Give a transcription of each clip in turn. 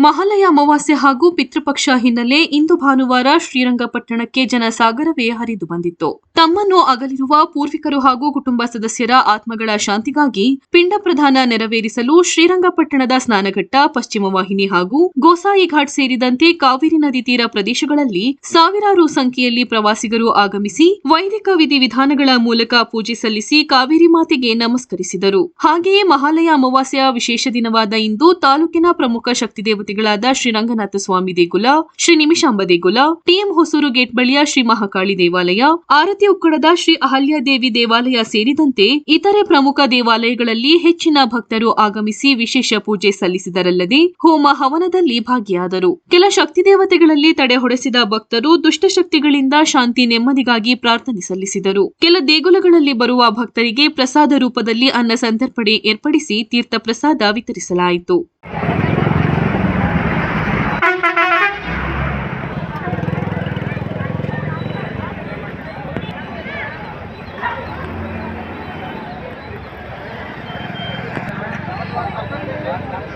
ಮಹಾಲಯ ಅಮಾವಾಸ್ಯೆ ಹಾಗೂ ಪಿತೃಪಕ್ಷ ಹಿನ್ನೆಲೆ ಇಂದು ಭಾನುವಾರ ಶ್ರೀರಂಗಪಟ್ಟಣಕ್ಕೆ ಜನಸಾಗರವೇ ಹರಿದು ಬಂದಿತ್ತು. ತಮ್ಮನ್ನು ಅಗಲಿರುವ ಪೂರ್ವಿಕರು ಹಾಗೂ ಕುಟುಂಬ ಸದಸ್ಯರ ಆತ್ಮಗಳ ಶಾಂತಿಗಾಗಿ ಪಿಂಡ ಪ್ರಧಾನ ನೆರವೇರಿಸಲು ಶ್ರೀರಂಗಪಟ್ಟಣದ ಸ್ನಾನಘಟ್ಟ, ಪಶ್ಚಿಮ ವಾಹಿನಿ ಹಾಗೂ ಗೋಸಾಯಿ ಘಾಟ್ ಸೇರಿದಂತೆ ಕಾವೇರಿ ನದಿ ತೀರ ಪ್ರದೇಶಗಳಲ್ಲಿ ಸಾವಿರಾರು ಸಂಖ್ಯೆಯಲ್ಲಿ ಪ್ರವಾಸಿಗರು ಆಗಮಿಸಿ ವೈದಿಕ ವಿಧಿವಿಧಾನಗಳ ಮೂಲಕ ಪೂಜೆ ಸಲ್ಲಿಸಿ ಕಾವೇರಿ ಮಾತೆಗೆ ನಮಸ್ಕರಿಸಿದರು. ಹಾಗೆಯೇ ಮಹಾಲಯ ಅಮಾವಾಸ್ಯೆಯ ವಿಶೇಷ ದಿನವಾದ ಇಂದು ತಾಲೂಕಿನ ಪ್ರಮುಖ ಶಕ್ತಿ ದೇವತೆಗಳಾದ ಶ್ರೀ ರಂಗನಾಥ ಸ್ವಾಮಿ ದೇಗುಲ, ಶ್ರೀ ನಿಮಿಷಾಂಬ ದೇಗುಲ, ಟಿಎಂ ಹೊಸೂರು ಗೇಟ್ ಬಳಿಯ ಶ್ರೀ ಮಹಾಕಾಳಿ ದೇವಾಲಯ, ಆರತಿ ಉಕ್ಕಡದ ಶ್ರೀ ಅಹಲ್ಯಾದೇವಿ ದೇವಾಲಯ ಸೇರಿದಂತೆ ಇತರೆ ಪ್ರಮುಖ ದೇವಾಲಯಗಳಲ್ಲಿ ಹೆಚ್ಚಿನ ಭಕ್ತರು ಆಗಮಿಸಿ ವಿಶೇಷ ಪೂಜೆ ಸಲ್ಲಿಸಿದರಲ್ಲದೆ ಹೋಮ ಹವನದಲ್ಲಿ ಭಾಗಿಯಾದರು. ಕೆಲ ಶಕ್ತಿ ದೇವತೆಗಳಲ್ಲಿ ತಡೆ ಹೊಡೆಸಿದ ಭಕ್ತರು ದುಷ್ಟಶಕ್ತಿಗಳಿಂದ ಶಾಂತಿ ನೆಮ್ಮದಿಗಾಗಿ ಪ್ರಾರ್ಥನೆ ಸಲ್ಲಿಸಿದರು. ಕೆಲ ದೇಗುಲಗಳಲ್ಲಿ ಬರುವ ಭಕ್ತರಿಗೆ ಪ್ರಸಾದ ರೂಪದಲ್ಲಿ ಅನ್ನ ಸಂತರ್ಪಣೆ ಏರ್ಪಡಿಸಿ ತೀರ್ಥ ಪ್ರಸಾದ ವಿತರಿಸಲಾಯಿತು.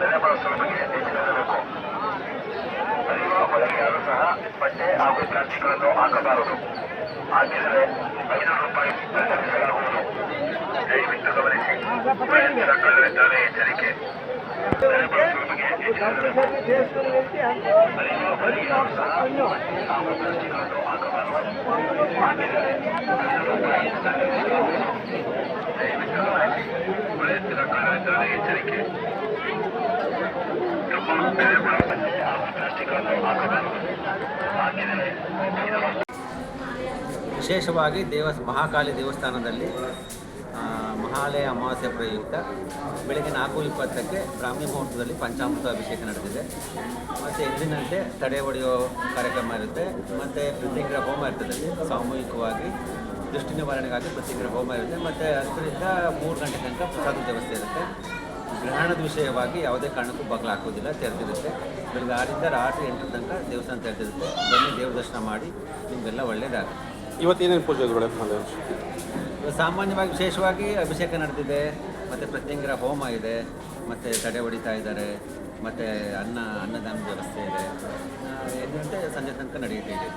ಬಳಸುವ ಬಗ್ಗೆ ಎಚ್ಚರಿಸಬೇಕು ಅರಿಯುವ ಒಳಗೆಯಾರು ಸಹ ಬಟ್ಟೆ ಹಾಗೂ ಪ್ಲಾಸ್ಟಿಕ್ಗಳನ್ನು ಹಾಕಬಾರದು ಹಾಕಿದರೆ ಐನೂರು ರೂಪಾಯಿ ದಂಡವಿಸಲಾಗುವುದು ದಯವಿಟ್ಟು ಗಮನಿಸಿ ವಯಸ್ಸಿನ ಕಳ್ಳರಿದ್ದಾರೆ ಎಚ್ಚರಿಕೆ ಬೆಲೆ ಬಳಸುವ ಬಗ್ಗೆ ಎಚ್ಚರಿಸಬೇಕು ಅರಿಯುವ ಒಳಗೆಯಾರು ಸಹ ಬಟ್ಟೆ ಹಾಗೂ ಪ್ಲಾಸ್ಟಿಕ್ಗಳನ್ನು ಹಾಕಬಾರದು ಹಾಕಿದರೆ ಐನೂರು ರೂಪಾಯಿ ದಂಡವಿಸಲಾಗುವುದು ದಯವಿಟ್ಟು ಗಮನಿಸಿ ಎಚ್ಚರಿಕೆ ವಿಶೇಷವಾಗಿ ದೇವ ಮಹಾಕಾಳಿ ದೇವಸ್ಥಾನದಲ್ಲಿ ಮಹಾಲಯ ಅಮಾವಾಸ್ಯೆ ಪ್ರಯುಕ್ತ ಬೆಳಗ್ಗೆ ನಾಲ್ಕು ಇಪ್ಪತ್ತಕ್ಕೆ ಬ್ರಾಹ್ಮಿ ಮುಹೂರ್ತದಲ್ಲಿ ಪಂಚಾಮೃತ ಅಭಿಷೇಕ ನಡೆದಿದೆ. ಮತ್ತು ಎಂದಿನಂತೆ ತಡೆ ಹೊಡೆಯೋ ಕಾರ್ಯಕ್ರಮ ಇರುತ್ತೆ. ಮತ್ತು ಪ್ರತಿಗ್ರಹ ಹೋಮ ಇರ್ತದೆ. ಸಾಮೂಹಿಕವಾಗಿ ದೃಷ್ಟಿ ನಿವಾರಣೆಗಾಗಿ ಪ್ರತಿಗ್ರಹ ಹೋಮ ಇರುತ್ತೆ. ಮತ್ತು ಹತ್ತರಿಂದ ಮೂರು ಗಂಟೆ ತನಕ ಪ್ರಸಾದ ವ್ಯವಸ್ಥೆ ಇರುತ್ತೆ. ಗ್ರಹಣದ ವಿಷಯವಾಗಿ ಯಾವುದೇ ಕಾರಣಕ್ಕೂ ಬಗ್ಲು ಹಾಕೋದಿಲ್ಲ ತೆರೆದಿರುತ್ತೆ. ಬೆಳಗ್ಗೆ ಆರಿಂದ ರಾತ್ರಿ ಎಂಟರ ತನಕ ದೇವಸ್ಥಾನ ತೆರೆದಿರುತ್ತೆ. ಬನ್ನಿ ದೇವ್ರ ದರ್ಶನ ಮಾಡಿ ನಿಮಗೆಲ್ಲ ಒಳ್ಳೆಯದಾಗುತ್ತೆ ಇವತ್ತೇನೇನು ಪೂಜೆಗಳು ಸಾಮಾನ್ಯವಾಗಿ ವಿಶೇಷವಾಗಿ ಅಭಿಷೇಕ ನಡೆದಿದೆ. ಮತ್ತು ಪ್ರತ್ಯಂಗಿರ ಹೋಮ ಇದೆ. ಮತ್ತು ತಡೆ ಹೊಡಿತಾ ಇದ್ದಾರೆ. ಮತ್ತು ಅನ್ನ ಅನ್ನದಾನದ ವ್ಯವಸ್ಥೆ ಇದೆ. ಸಂಜೆ ತನಕ ನಡೆಯುತ್ತೆ ಇದೆ